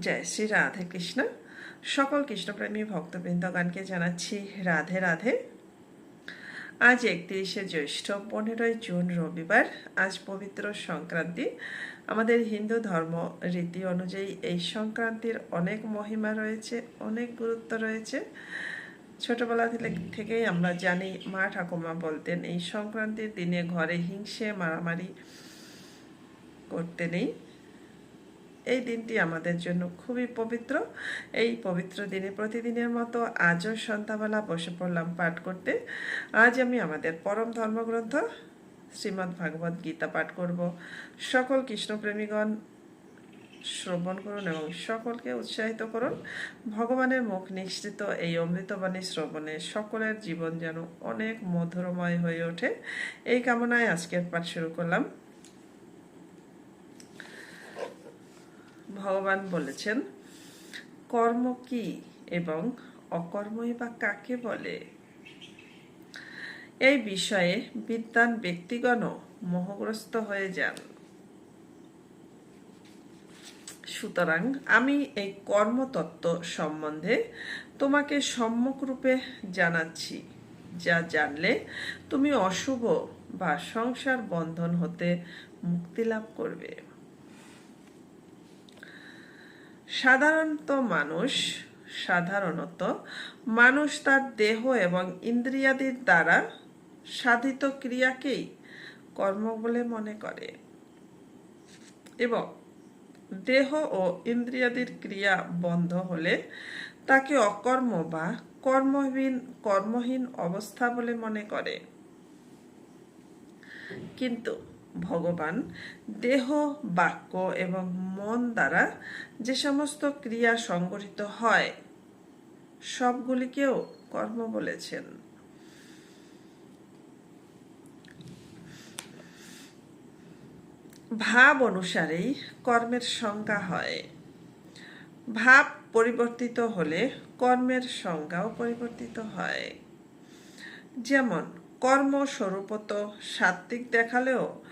জয় শ্রী রাধে কৃষ্ণ। সকল কৃষ্ণপ্রেমী ভক্তবৃন্দগানকে জানাচ্ছি রাধে রাধে। আজ একত্রিশে জ্যৈষ্ঠ, পনেরোই জুন রবিবার, আজ পবিত্র সংক্রান্তি। আমাদের হিন্দু ধর্ম রীতি অনুযায়ী এই সংক্রান্তির অনেক মহিমা রয়েছে, অনেক গুরুত্ব রয়েছে। ছোটবেলা থেকে- থেকেই আমরা জানি, মা ঠাকুমা বলতেন, এই সংক্রান্তির দিনে ঘরে হিংসে, মারামারি করতে নেই। এই দিনটি আমাদের জন্য খুবই পবিত্র। এই পবিত্র দিনে প্রতিদিনের মতো আজও সন্ধ্যাবেলা বসে পড়লাম পাঠ করতে। আজ আমি আমাদের পরম ধর্মগ্রন্থ শ্রীমদ্ ভাগবত গীতা পাঠ করব। সকল কৃষ্ণপ্রেমীগণ শ্রবণ করুন এবং সকলকে উৎসাহিত করুন। ভগবানের মুখ নিশ্চিত এই অমৃতবাণী শ্রবণে সকলের জীবন যেন অনেক মধুরময় হয়ে ওঠে। এই কামনায় আজকের পাঠ শুরু করলাম। ভগবান বলেছেন, কর্ম কি এবং অকর্মই বা কাকে বলে? এই বিষয়ে বিদ্যান ব্যক্তিগণও মোহগ্রস্ত হয়ে যান। সুতরাং আমি এই কর্মতত্ত্ব সম্বন্ধে তোমাকে সম্মুখরূপে জানাচ্ছি, যা জানলে তুমি অশুভ বা সংসার বন্ধন হতে মুক্তি লাভ করবে। সাধারণত মানুষ সাধারণত মানুষ তার দেহ এবং ইন্দ্রিয়াদির দ্বারা সাধিত ক্রিয়াকেই কর্ম বলে মনে করে। এবং দেহ ও ইন্দ্রিয়াদির ক্রিয়া বন্ধ হলে তাকে অকর্ম বা কর্মহীন কর্মহীন অবস্থা বলে মনে করে। কিন্তু ভগবান, দেহ, বাক্য এবং মন দ্বারা যে সমস্ত ক্রিয়া সংগঠিত হয়, সবগুলিকেও কর্ম বলেছেন। ভাব অনুসারেই কর্মের সংজ্ঞা হয়। ভাব পরিবর্তিত হলে কর্মের সংজ্ঞাও পরিবর্তিত হয়। যেমন, কর্মস্বরূপত সাত্ত্বিক দেখালেও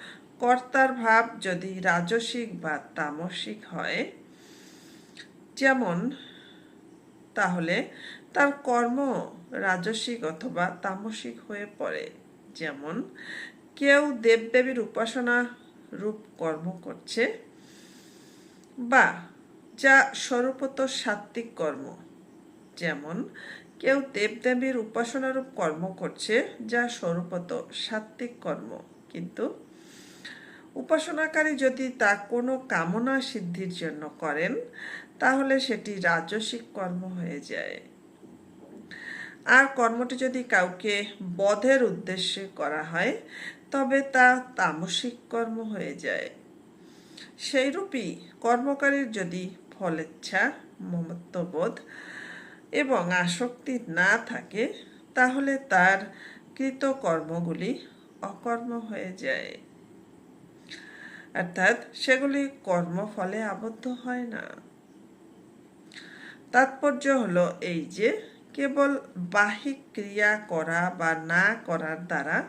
কর্তার ভাব যদি রাজসিক বা তামসিক হয়, যেমন তাহলে তার কর্ম রাজসিক অথবা তামসিক হয়ে পড়ে। যেমন, কেউ দেবদেবীর উপাসনা রূপ কর্ম করছে বা যা স্বরূপত সাত্ত্বিক কর্ম। যেমন, কেউ দেবদেবীর উপাসনারূপ কর্ম করছে যা স্বরূপত সাত্ত্বিক কর্ম। কিন্তু উপাসনাকারী যদি তা কোনো কামনা সিদ্ধির জন্য করেন, তাহলে সেটি রাজসিক কর্ম হয়ে যায়। আর কর্মটি যদি কাউকে বধের উদ্দেশ্যে করা হয়, তবে তা তামসিক কর্ম হয়ে যায়। সেইরূপই কর্মকারীর যদি ফলেচ্ছা, মমত্ববোধ এবং আসক্তি না থাকে, তাহলে তার কৃত কর্মগুলি অকর্ম হয়ে যায়। অর্থাৎ সেগুলি কর্মফলে আবদ্ধ হয় না। তাৎপর্য হলো এই যে, কেবল বাহিক ক্রিয়া করা বা না করার দ্বারা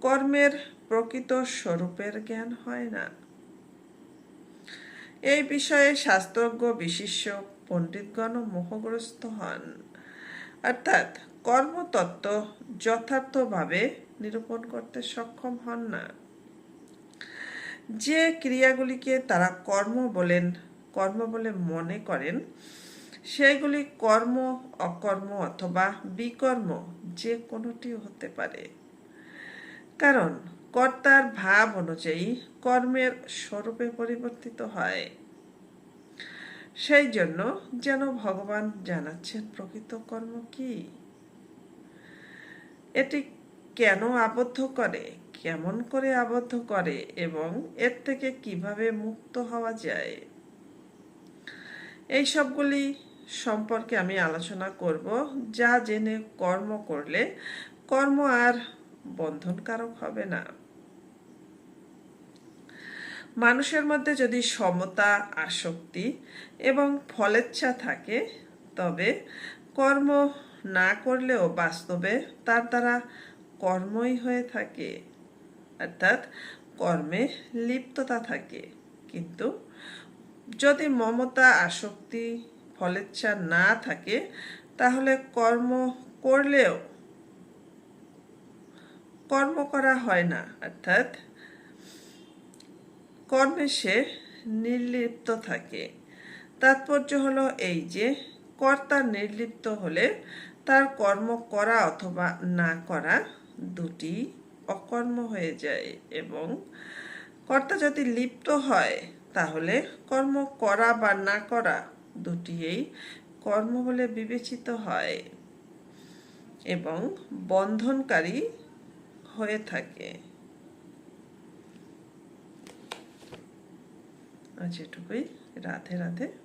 কর্মের প্রকৃত স্বরূপের জ্ঞান হয় না। এই বিষয়ে শাস্ত্রজ্ঞ, বিশিষ্ট পণ্ডিতগণ মোহগ্রস্ত হন। অর্থাৎ কর্মতত্ত্ব যথার্থভাবে নিরূপণ করতে সক্ষম হন না। যে ক্রিয়াগুলিকে তারা কর্ম বলেন, কর্ম বলে মনে করেন সেগুলি কর্ম, অকর্ম অথবা বিকর্ম যে কোনোটি হতে পারে। কারণ কর্তার ভাব অনুযায়ী কর্মের স্বরূপে পরিবর্তিত হয়। সেই জন্য যেন ভগবান জানাচ্ছেন, প্রকৃত কর্ম কি? এটি কেন আবদ্ধ করে? কেমন করে আবদ্ধ করে এবং এর থেকে কীভাবে মুক্ত হওয়া যায়? এই সবগুলি সম্পর্কে আমি আলোচনা করব, যা জেনে কর্ম করলে কর্ম আর বন্ধনকারক হবে না। মানুষের মধ্যে যদি সমতা, আসক্তি এবং ফলেচ্ছা থাকে, তবে কর্ম না করলেও বাস্তবে তার দ্বারা কর্মই হয়ে থাকে। অর্থাৎ কর্মে লিপ্ততা থাকে। কিন্তু যদি মমতা আসক্তি ফলেচ্ছা না থাকে, তাহলে কর্ম করলেও কর্ম করা হয় না। অর্থাৎ কর্মে সে নির্লিপ্ত থাকে। তাৎপর্য হলো এই যে, কর্তা নির্লিপ্ত হলে তার কর্ম করা অথবা না করা দুটি অকর্ম হয়ে যায় এবং কর্তা যদি লিপ্ত হয়, তাহলে কর্ম করা বা না করা দুটিই কর্ম বলে বিবেচিত হয় এবং বন্ধনকারী হয়ে থাকে। আজ এটুকুই। রাধে রাধে।